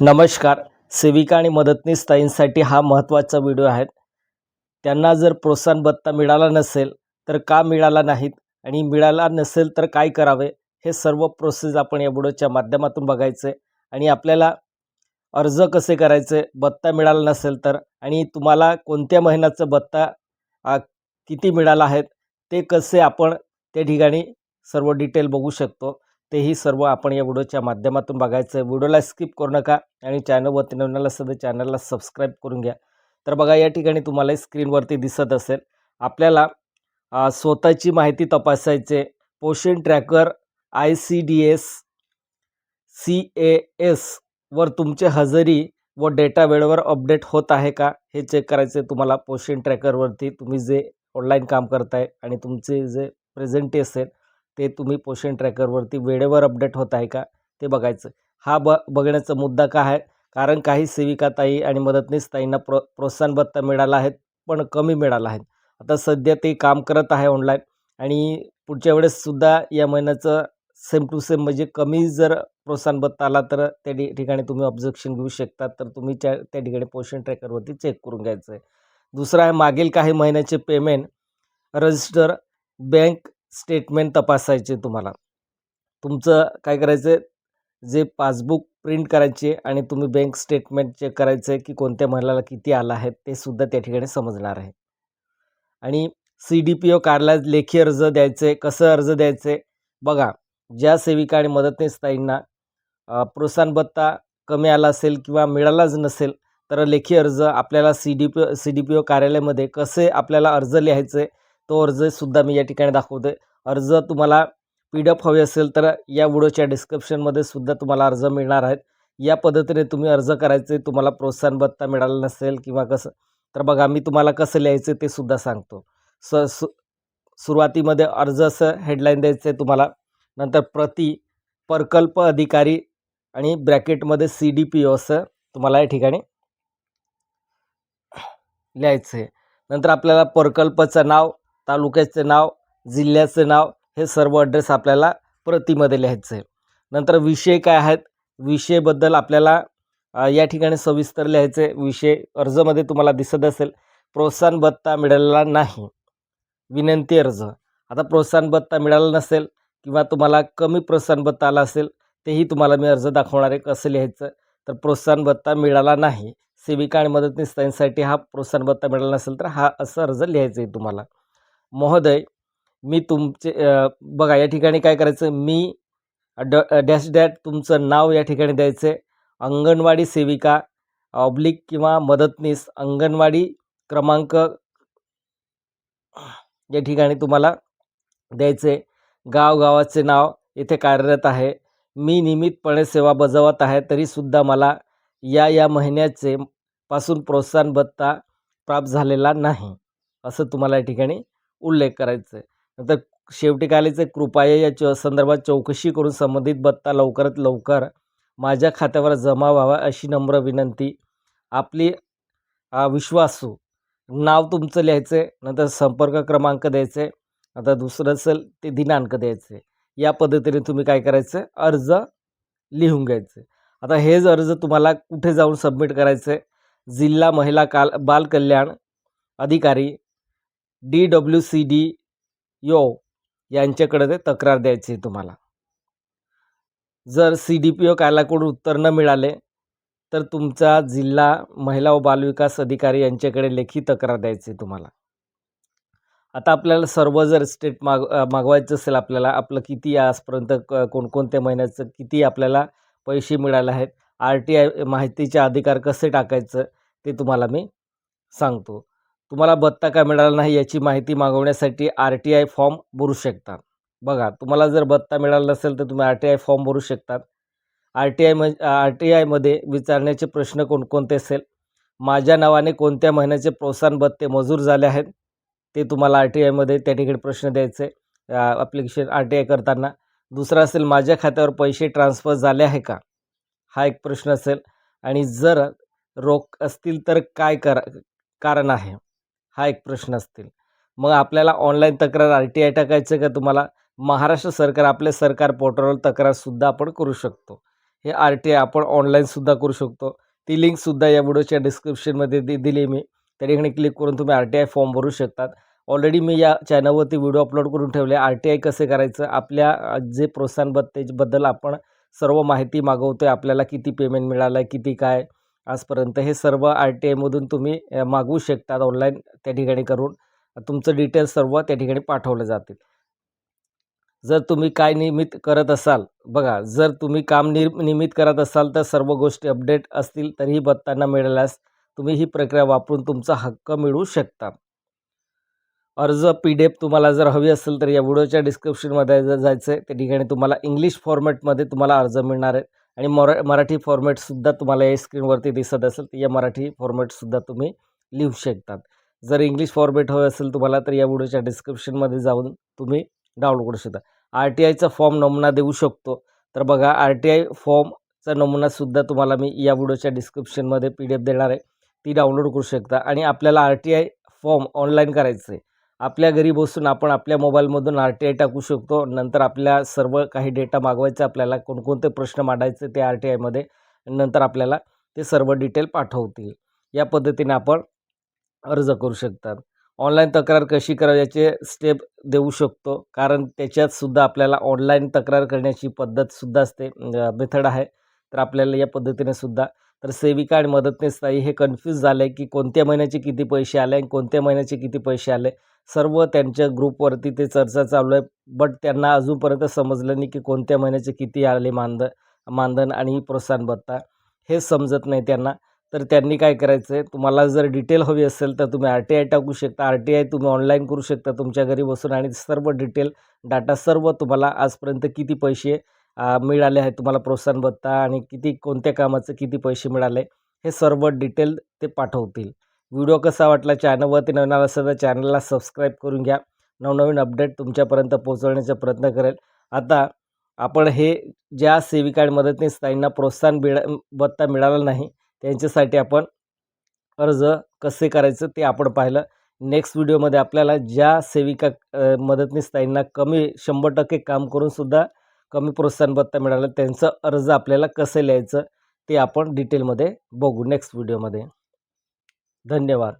नमस्कार. सेविका आणि मदतनीस ताईंसाठी हा महत्त्वाचा व्हिडिओ आहे. त्यांना जर प्रोत्साहन भत्ता मिळाला नसेल तर का मिळाला नाहीत? आणि मिळाला नसेल तर काय करावे? हे सर्व प्रोसेस आपण या व्हिडिओच्या माध्यमातून बघायचे. आणि आपल्याला अर्ज कसे करायचे? भत्ता मिळाला नसेल तर? आणि तुम्हाला कोणत्या महिन्याचं भत्ता किती मिळाला आहेत ते कसे आपण त्या ठिकाणी सर्व डिटेल बघू शकतो. तेही सर्व आपण या व्हिडिओच्या माध्यमातून बघायचं. आहे व्हिडिओला स्किप करू नका आणि चॅनलवरती नवीन सध्या तर चॅनलला सबस्क्राईब करून घ्या. तर बघा या ठिकाणी तुम्हाला स्क्रीनवरती दिसत असेल. आपल्याला स्वतःची माहिती तपासायचे. Poshan tracker I C D S C A एसवर तुमचे हजेरी व डेटा वेळेवर अपडेट होत आहे का? हे चेक करायचे तुम्हाला पोषण ट्रॅकरवरती तुम्ही जे ऑनलाईन काम करताय आणि तुमचे जे प्रेझेंटी असेल ते तुम्ही पोषण ट्रॅकरवरती वेळेवर अपडेट होत आहे का ते बघायचं. हा ब बघण्याचा मुद्दा का आहे? कारण काही सेविका ताई आणि मदतनीस ताईंना प्रो प्रोत्साहन भत्ता मिळाला आहे पण कमी मिळाला आहे. आता सध्या ते काम करत आहे ऑनलाईन आणि पुढच्या वेळेससुद्धा या महिन्याचं सेम टू सेम म्हणजे कमी जर प्रोत्साहन भत्ता आला तर त्या ठि- ठिकाणी तुम्ही ऑब्जेक्शन घेऊ शकता तर तुम्ही त्या त्या ठिकाणी पोषण ट्रॅकरवरती चेक करून घ्यायचं आहे. दुसरं आहे मागील काही महिन्याचे पेमेंट रजिस्टर बँक स्टेटमेंट तपासायचे तुम्हाला. तुमचं काय करायचं आहे जे पासबुक प्रिंट करायचे आणि तुम्ही बँक स्टेटमेंट चेक करायचं आहे की कोणत्या महिलाला किती आला आहे ते सुद्धा त्या ठिकाणी समजणार आहे. आणि सी डी पी ओ कार्डला लेखी अर्ज द्यायचे कसं अर्ज द्यायचे बघा ज्या सेविका आणि मदतनीस ताईंना प्रोत्साहन भत्ता कमी आला असेल किंवा मिळालाच नसेल तर लेखी अर्ज आपल्याला C D P C D P O कार्यालयामध्ये कसे आपल्याला अर्ज लिहायचे तो अर्जसुद्धा मी या ठिकाणी दाखवतो अर्ज तुम्हाला पी डी एफ हवे असेल तर या व्हिडिओच्या डिस्क्रिप्शनमध्ये सुद्धा तुम्हाला अर्ज मिळणार आहेत. या पद्धतीने तुम्ही अर्ज करायचे तुम्हाला प्रोत्साहन भत्ता मिळाला नसेल किंवा कसं तर बघा मी तुम्हाला कसं लिहायचं ते सुद्धा सांगतो. स सु सुरुवातीमध्ये अर्ज असं हेडलाईन द्यायचं आहे तुम्हाला. नंतर प्रति प्रकल्प अधिकारी आणि ब्रॅकेटमध्ये सी डी पी ओ असं तुम्हाला या ठिकाणी लिहायचं आहे नंतर आपल्याला प्रकल्पाचं नाव तालुक्याचं नाव जिल्ह्याचं नाव हे सर्व ॲड्रेस आपल्याला प्रतीमध्ये लिहायचं आहे. नंतर विषय काय आहेत? विषयबद्दल आपल्याला या ठिकाणी सविस्तर लिहायचे आहे. विषय अर्जमध्ये तुम्हाला दिसत असेल प्रोत्साहन भत्ता मिळालेला नाही. विनंती अर्ज. आता प्रोत्साहन भत्ता मिळाला नसेल किंवा तुम्हाला कमी प्रोत्साहन भत्ता आला असेल तेही तुम्हाला मी अर्ज दाखवणार आहे कसं लिहायचं? तर प्रोत्साहन भत्ता मिळाला नाही. सेविका आणि मदतनीस ताईंसाठी हा प्रोत्साहन भत्ता मिळाला नसेल तर हा असं अर्ज लिहायचं आहे तुम्हाला. महोदय मी तुमचे बघा या ठिकाणी काय करायचं? मी ड डॅश डॅट तुमचं नाव या ठिकाणी द्यायचं अंगणवाडी सेविका ऑब्लिक किंवा मदतनीस अंगणवाडी क्रमांक या ठिकाणी तुम्हाला द्यायचे गावगावाचे गाव गावाचे नाव इथे कार्यरत आहे. मी नियमितपणे सेवा बजावत आहे तरीसुद्धा मला या या महिन्याचे पासून प्रोत्साहन भत्ता प्राप्त झालेला नाही असं तुम्हाला या ठिकाणी उल्लेख करायचा आहे नंतर शेवटी कालीचे कृपया या च संदर्भात चौकशी करून संबंधित बत्ता लवकरात लवकर माझ्या खात्यावर जमा व्हावा अशी नम्र विनंती. आपली विश्वासू. नाव तुमचं लिहायचं आहे नंतर संपर्क क्रमांक द्यायचे आता दुसरं असेल ते दिनांक द्यायचे या पद्धतीने तुम्ही काय करायचं आहे अर्ज लिहून घ्यायचे आता हेच अर्ज तुम्हाला कुठे जाऊन सबमिट करायचं आहे जिल्हा महिला काल बाल कल्याण अधिकारी D W C D O यांच्याकडे ते तक्रार द्यायची आहे तुम्हाला. जर सी डी पी ओ कार्यालयाकडून उत्तर न मिळाले तर तुमचा जिल्हा महिला व बालविकास अधिकारी यांच्याकडे लेखी तक्रार द्यायची आहे तुम्हाला. आता आपल्याला सर्व जर स्टेट माग मागवायचं असेल आपल्याला आपलं किती आजपर्यंत क कोणकोणत्या महिन्याचं किती आपल्याला पैसे मिळाले आहेत आर टी आय माहितीचे अधिकार कसे टाकायचं ते तुम्हाला मी सांगतो. तुम्हाला भत्ता का मिळाला नाही याची माहिती मागवण्यासाठी आर टी आय फॉर्म भरू शकता बघा तुम्हाला जर भत्ता मिळाला नसेल तर तुम्ही आर टी आय फॉर्म भरू शकतात. आर टी आय म आर टी आयमध्ये विचारण्याचे प्रश्न कोणकोणते असेल? माझ्या नावाने कोणत्या महिन्याचे प्रोत्साहन भत्ते मंजूर झाले आहेत? ते तुम्हाला आर टी आयमध्ये त्या ठिकाणी प्रश्न द्यायचे ॲप्लिकेशन आर टी आय करताना. दुसरा असेल माझ्या खात्यावर पैसे ट्रान्सफर झाले आहे का? हा एक प्रश्न असेल. आणि जर रोख असतील तर काय करा कारण आहे? हा एक प्रश्न असतील. मग आपल्याला ऑनलाईन तक्रार आर टी आय टाकायचं का तुम्हाला? महाराष्ट्र सरकार आपल्या सरकार पोर्टलवर तक्रारसुद्धा आपण करू शकतो. हे आर टी आय आपण ऑनलाईनसुद्धा करू शकतो. ती लिंकसुद्धा या व्हिडिओच्या डिस्क्रिप्शनमध्ये दि दिली मी. त्या ठिकाणी क्लिक करून तुम्ही आर टी आय फॉर्म भरू शकतात. ऑलरेडी मी या चॅनलवरती व्हिडिओ अपलोड करून ठेवले. आर टी आय कसे करायचं? आपल्या जे प्रोत्साहन भत्तेबद्दल आपण सर्व माहिती मागवतो आहे आपल्याला किती पेमेंट मिळालं आहे किती काय? आजपर्यंत हे सर्व आर टी आयमधून तुम्ही मागवू शकतात ऑनलाईन त्या ठिकाणी करून. तुमचं डिटेल्स सर्व त्या ठिकाणी पाठवले जातील. जर तुम्ही काय नियमित करत असाल बघा जर तुम्ही काम नि नियमित करत असाल तर सर्व गोष्टी अपडेट असतील तरीही बत्तांना मिळाल्यास तुम्ही ही प्रक्रिया वापरून तुमचा हक्क मिळवू शकता. अर्ज पी डी एफ तुम्हाला जर हवी असेल तर या व्हिडिओच्या डिस्क्रिप्शनमध्ये जर जायचं आहे त्या ठिकाणी तुम्हाला इंग्लिश फॉर्मॅटमध्ये तुम्हाला अर्ज मिळणार आहे. आणि मरा मराठी फॉर्मॅटसुद्धा तुम्हाला या स्क्रीनवरती दिसत असेल तर या मराठी फॉर्मॅटसुद्धा तुम्ही लिहू शकतात. जर इंग्लिश फॉर्मॅट हवं असेल तुम्हाला तर या व्हिडिओच्या डिस्क्रिप्शनमध्ये जाऊन तुम्ही डाउनलोड करू शकता. आर टी आयचा फॉर्म नमुना देऊ शकतो. तर बघा आर टी आय फॉर्मचा नमुनासुद्धा तुम्हाला मी या व्हिडिओच्या डिस्क्रिप्शनमध्ये पी डी एफ देणार आहे. ती डाउनलोड करू शकता. आणि आपल्याला R T I form online करायचं आहे आपल्या घरी बसून आपण आपल्या मोबाईलमधून आर टी आय टाकू शकतो. नंतर आपल्या सर्व काही डेटा मागवायचा आपल्याला कोणकोणते प्रश्न मांडायचे ते आर टी आयमध्ये नंतर आपल्याला ते सर्व डिटेल पाठवतील. या पद्धतीने आपण अर्ज करू शकतात. ऑनलाईन तक्रार कशी करावी याचे स्टेप देऊ शकतो. कारण त्याच्यातसुद्धा आपल्याला ऑनलाईन तक्रार करण्याची पद्धतसुद्धा असते मेथड आहे. तर आपल्याला या पद्धतीने सुद्धा तर सेविका आणि मदतनीस ताई हे कन्फ्यूज झाले की कोणत्या महिन्याचे किती पैसे आले आणि कोणत्या महिन्याचे किती पैसे आले. सर्व त्यांच्या ग्रुपवरती ते चर्चा चालू आहे. बट त्यांना अजूनपर्यंत समजलं नाही की कोणत्या महिन्याचे किती आले मानधन मानधन आणि प्रोत्साहन भत्ता. हे समजत नाही त्यांना. तर त्यांनी काय करायचं आहे तुम्हाला जर डिटेल हवी असेल तर तुम्ही आर टी आय टाकू शकता. आर टी आय तुम्ही ऑनलाईन करू शकता तुमच्या घरी बसून. आणि सर्व डिटेल डाटा सर्व तुम्हाला आजपर्यंत किती पैसे मिळाले आहे तुम्हाला प्रोत्साहन भत्ता आणि किती कोणत्या कामाचं किती पैसे मिळाले हे सर्व डिटेल ते पाठवतील. व्हिडिओ कसा वाटला चॅनलवरती नवीन आला असेल तर चॅनलला सबस्क्राईब करून घ्या. नवनवीन अपडेट तुमच्यापर्यंत पोहोचवण्याचा प्रयत्न करेल. आता आपण हे ज्या सेविका आणि मदतनीस ताईंना प्रोत्साहन मिळा भत्ता मिळाला नाही त्यांच्यासाठी आपण अर्ज कसे करायचं ते आपण पाहिलं. नेक्स्ट व्हिडिओमध्ये आपल्याला ज्या सेविका मदतनीस ताईंना कमी शंभर टक्के काम करूनसुद्धा कमी प्रोत्साहन भत्ता मिळाला त्यांचं अर्ज आपल्याला कसं लिहायचं ते आपण डिटेलमध्ये बघू नेक्स्ट व्हिडिओमध्ये धन्यवाद.